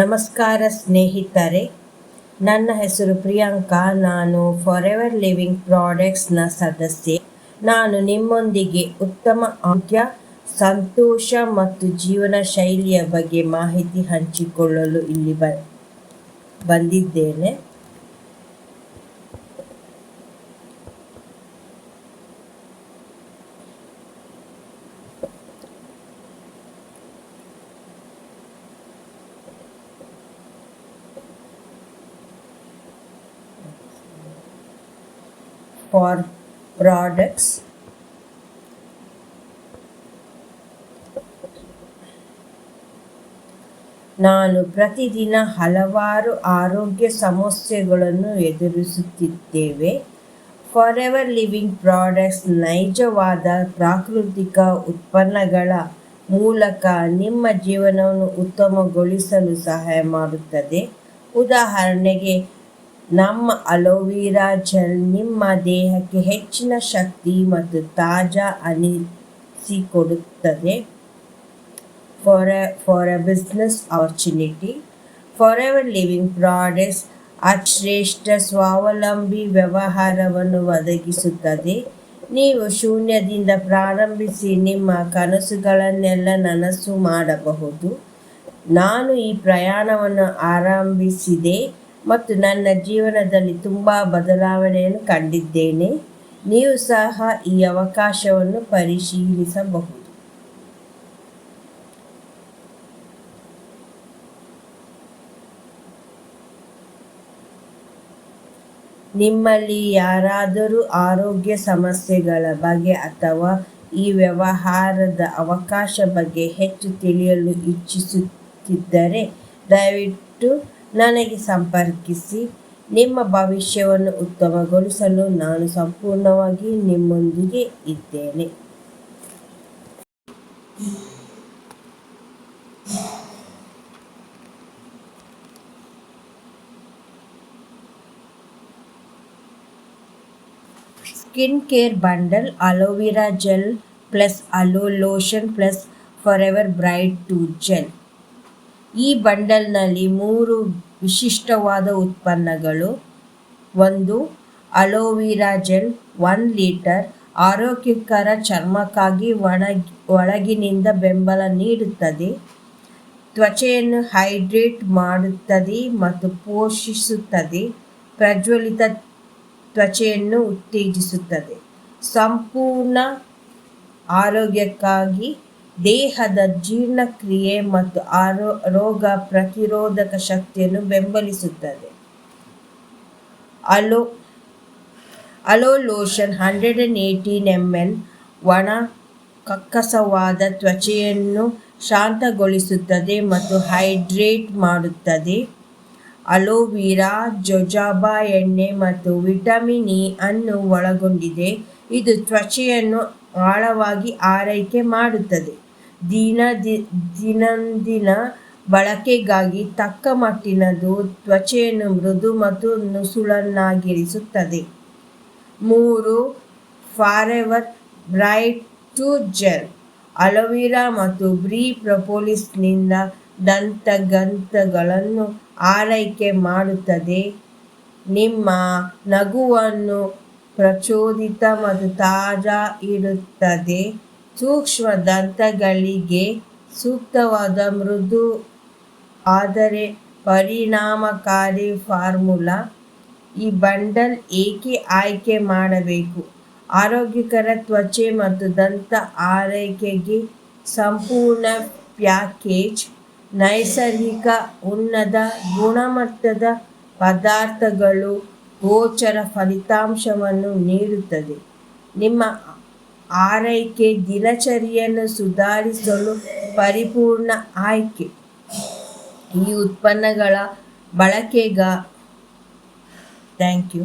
ನಮಸ್ಕಾರ ಸ್ನೇಹಿತರೆ, ನನ್ನ ಹೆಸರು ಪ್ರಿಯಾಂಕಾ. ನಾನು ಫಾರೆವರ್ ಲಿವಿಂಗ್ ಪ್ರಾಡಕ್ಟ್ಸ್ನ ಸದಸ್ಯೆ. ನಾನು ನಿಮ್ಮೊಂದಿಗೆ ಉತ್ತಮ ಆರೋಗ್ಯ, ಸಂತೋಷ ಮತ್ತು ಜೀವನ ಶೈಲಿಯ ಬಗ್ಗೆ ಮಾಹಿತಿ ಹಂಚಿಕೊಳ್ಳಲು ಇಲ್ಲಿ ಬ, ಬಂದಿದ್ದೇನೆ. For products. ನಾನು ಪ್ರತಿದಿನ ಹಲವಾರು ಆರೋಗ್ಯ ಸಮಸ್ಯೆಗಳನ್ನು ಎದುರಿಸುತ್ತಿದ್ದೇವೆ. ಫಾರ್ ಎವರ್ ಲಿವಿಂಗ್ ಪ್ರಾಡಕ್ಟ್ಸ್ ನೈಜವಾದ ಪ್ರಾಕೃತಿಕ ಉತ್ಪನ್ನಗಳ ಮೂಲಕ ನಿಮ್ಮ ಜೀವನವನ್ನು ಉತ್ತಮಗೊಳಿಸಲು ಸಹಾಯ ಮಾಡುತ್ತದೆ. ಉದಾಹರಣೆಗೆ ನಮ್ಮ ಅಲೋವೆರಾ ಜೆಲ್ ನಿಮ್ಮ ದೇಹಕ್ಕೆ ಹೆಚ್ಚಿನ ಶಕ್ತಿ ಮತ್ತು ತಾಜಾ ಅನಿಸಿಕೊಡುತ್ತದೆ. For a for a business opportunity forever living products ಅಶ್ರೇಷ್ಠ ಸ್ವಾವಲಂಬಿ ವ್ಯವಹಾರವನ್ನು ಒದಗಿಸುತ್ತದೆ. ನೀವು ಶೂನ್ಯದಿಂದ ಪ್ರಾರಂಭಿಸಿ ನಿಮ್ಮ ಕನಸುಗಳನ್ನೆಲ್ಲ ನನಸು ಮಾಡಬಹುದು. ನಾನು ಈ ಪ್ರಯಾಣವನ್ನು ಆರಂಭಿಸಿದೆ. ಮತ್ತು ನನ್ನ ಜೀವನದಲ್ಲಿ ತುಂಬ ಬದಲಾವಣೆಯನ್ನು ಕಂಡಿದ್ದೇನೆ. ನೀವು ಸಹ ಈ ಅವಕಾಶವನ್ನು ಪರಿಶೀಲಿಸಬಹುದು. ನಿಮ್ಮಲ್ಲಿ ಯಾರಾದರೂ ಆರೋಗ್ಯ ಸಮಸ್ಯೆಗಳ ಬಗ್ಗೆ ಅಥವಾ ಈ ವ್ಯವಹಾರದ ಅವಕಾಶ ಬಗ್ಗೆ ಹೆಚ್ಚು ತಿಳಿಯಲು ಇಚ್ಛಿಸುತ್ತಿದ್ದರೆ ದಯವಿಟ್ಟು ನನಗೆ ಸಂಪರ್ಕಿಸಿ, ನಿಮ್ಮ ಭವಿಷ್ಯವನ್ನು ಉತ್ತಮಗೊಳಿಸಲು ನಾನು ಸಂಪೂರ್ಣವಾಗಿ ನಿಮ್ಮೊಂದಿಗೆ ಇದ್ದೇನೆ. Skin care bundle, aloe vera gel plus aloe lotion plus forever bright tooth gel. ಈ ಬಂಡಲ್ನಲ್ಲಿ ಮೂರು ವಿಶಿಷ್ಟವಾದ ಉತ್ಪನ್ನಗಳು. ಒಂದು, ಅಲೋವೆರಾ ಜೆಲ್ ಒನ್ ಲೀಟರ್, ಆರೋಗ್ಯಕರ ಚರ್ಮಕ್ಕಾಗಿ ಒಣಗಿ ಒಳಗಿನಿಂದ ಬೆಂಬಲ ನೀಡುತ್ತದೆ. ತ್ವಚೆಯನ್ನು ಹೈಡ್ರೇಟ್ ಮಾಡುತ್ತದೆ ಮತ್ತು ಪೋಷಿಸುತ್ತದೆ. ಪ್ರಜ್ವಲಿತ ತ್ವಚೆಯನ್ನು ಉತ್ತೇಜಿಸುತ್ತದೆ. ಸಂಪೂರ್ಣ ಆರೋಗ್ಯಕ್ಕಾಗಿ ದೇಹದ ಜೀರ್ಣಕ್ರಿಯೆ ಮತ್ತು ಆರೋ, ರೋಗ ಪ್ರತಿರೋಧಕ ಶಕ್ತಿಯನ್ನು ಬೆಂಬಲಿಸುತ್ತದೆ. Aloe aloe lotion hundred and eighteen M L ಒಣ ಕಕ್ಕಸವಾದ ತ್ವಚೆಯನ್ನು ಶಾಂತಗೊಳಿಸುತ್ತದೆ ಮತ್ತು ಹೈಡ್ರೇಟ್ ಮಾಡುತ್ತದೆ. ಅಲೋವೀರಾ, ಜೊಜಾಬಾ ಎಣ್ಣೆ ಮತ್ತು ವಿಟಮಿನ್ ಇ ಅನ್ನು ಒಳಗೊಂಡಿದೆ. ಇದು ತ್ವಚೆಯನ್ನು ಆಳವಾಗಿ ಆರೈಕೆ ಮಾಡುತ್ತದೆ. ದಿನ ದಿನಂದಿನ ಬಳಕೆಗಾಗಿ ತಕ್ಕ ಮಟ್ಟಿನದು ತ್ವಚೆಯನ್ನು ಮೃದು ಮತ್ತು ನುಸುಳನ್ನಾಗಿರಿಸುತ್ತದೆ. ಮೂರು, forever bright tooth gel. Aloe vera ಮತ್ತು ಬ್ರೀ ಪ್ರೊಪೋಲಿಸ್ನಿಂದ ದಂತಗಂತಗಳನ್ನು ಆರೈಕೆ ಮಾಡುತ್ತದೆ. ನಿಮ್ಮ ನಗುವನ್ನು ಪ್ರಚೋದಿತ ಮತ್ತು ತಾಜಾ ಇರುತ್ತದೆ ಸೂಕ್ಷ್ಮ ದಂತಗಳಿಗೆ ಸೂಕ್ತವಾದ ಮೃದು ಆದರೆ ಪರಿಣಾಮಕಾರಿ ಫಾರ್ಮುಲಾ. ಈ ಬಂಡಲ್ ಏಕೆ ಆಯ್ಕೆ ಮಾಡಬೇಕು? ಆರೋಗ್ಯಕರ ತ್ವಚೆ ಮತ್ತು ದಂತ ಆರೈಕೆಗೆ ಸಂಪೂರ್ಣ ಪ್ಯಾಕೇಜ್, ನೈಸರ್ಗಿಕ ಉನ್ನತ ಗುಣಮಟ್ಟದ ಪದಾರ್ಥಗಳು ಗೋಚರ ಫಲಿತಾಂಶವನ್ನು ನೀಡುತ್ತದೆ. ನಿಮ್ಮ ಆರೈಕೆ ದಿನಚರಿಯನ್ನು ಸುಧಾರಿಸಲು ಪರಿಪೂರ್ಣ ಆಯ್ಕೆ. ಈ ಉತ್ಪನ್ನಗಳ ಬಳಕೆಗ ಥ್ಯಾಂಕ್ ಯು.